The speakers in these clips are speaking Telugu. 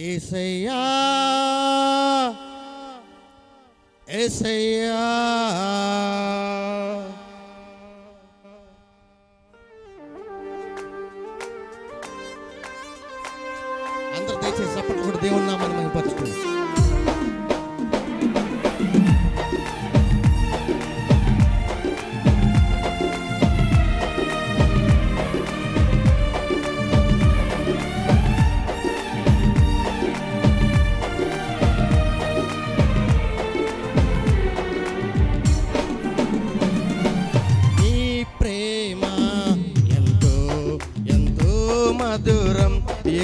ఏసయ్యా ఏసయ్యా.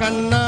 கண்ணா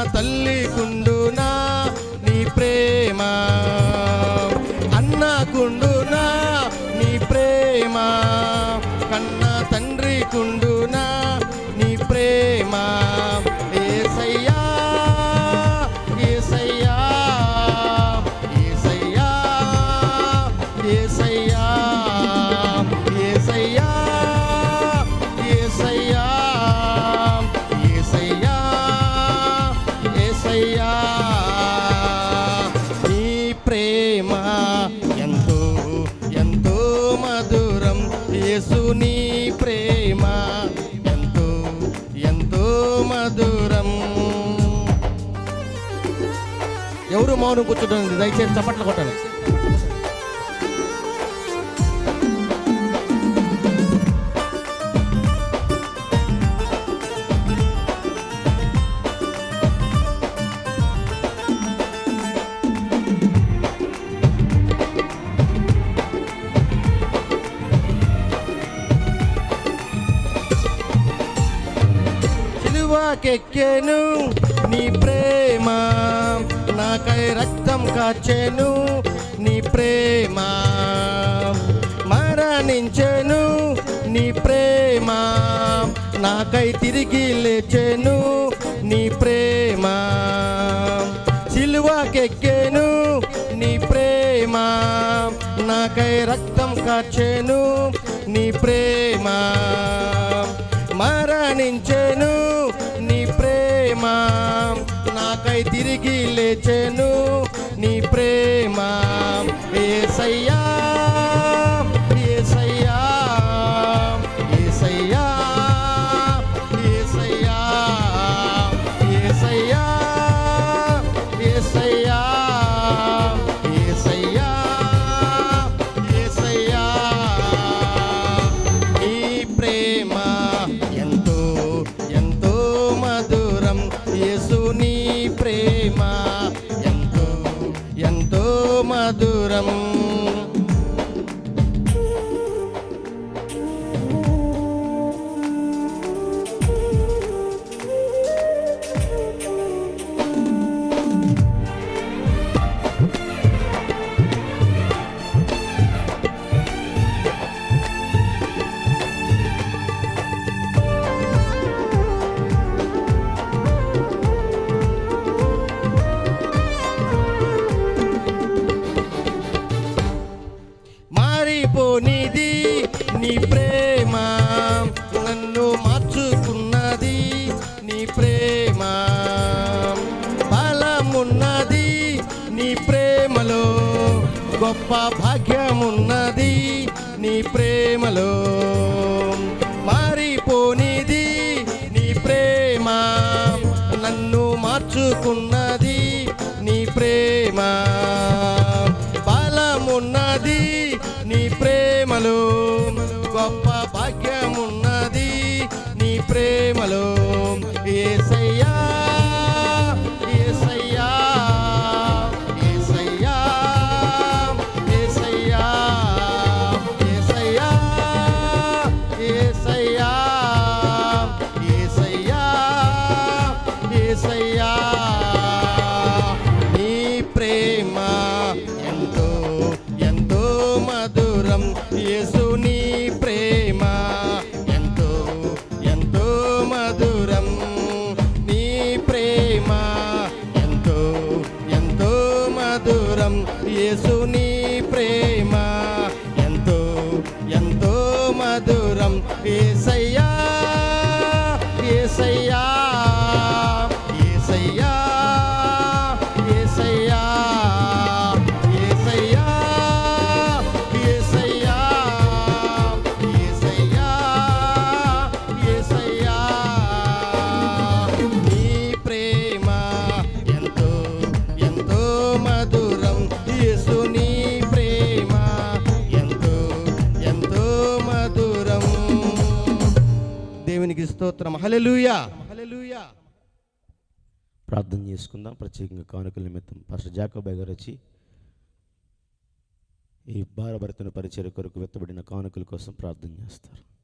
నీ ప్రేమ ఎంతో ఎంతో మధురం. ఎవరు మౌనం కూర్చుంటుంది దయచేసి చప్పట్లు కొట్టండి. నాకెక్కెను నీ ప్రేమ నాకై రక్తం కాచెను నీ ప్రేమ. మరణించెను నీ ప్రేమ నాకై తిరిగి లేచెను నీ ప్రేమ. సిలువకెక్కెను నీ ప్రేమ నాకై రక్తం కాచెను నీ ప్రేమ. మరణించెను ప్రేమ. నాకై తిరిగి లేచెను నీ ప్రేమ. ఏసయ్యా ప్రేమ ఎంతో ఎంతో మధురం. ప్రేమ. బలమున్నది నీ ప్రేమలో గొప్ప భాగ్యమున్నది నీ ప్రేమలో. మారిపోనిది నీ ప్రేమ నన్ను మార్చుకున్నది నీ ప్రేమ. బలమున్నది నీ ప్రేమలో గొప్ప భాగ్యమున్నది నీ ప్రేమలో. is a స్తోత్రం హల్లెలూయా. హల్లెలూయా. ప్రార్థన చేసుకుందాం. ప్రత్యేకంగా కానుకల నిమిత్తం పాస్టర్ జాకోబాయ్ గారు వచ్చి ఈ భారభరితన పరిచయ కొరకు వెత్తబడిన కానుకల కోసం ప్రార్థన చేస్తారు.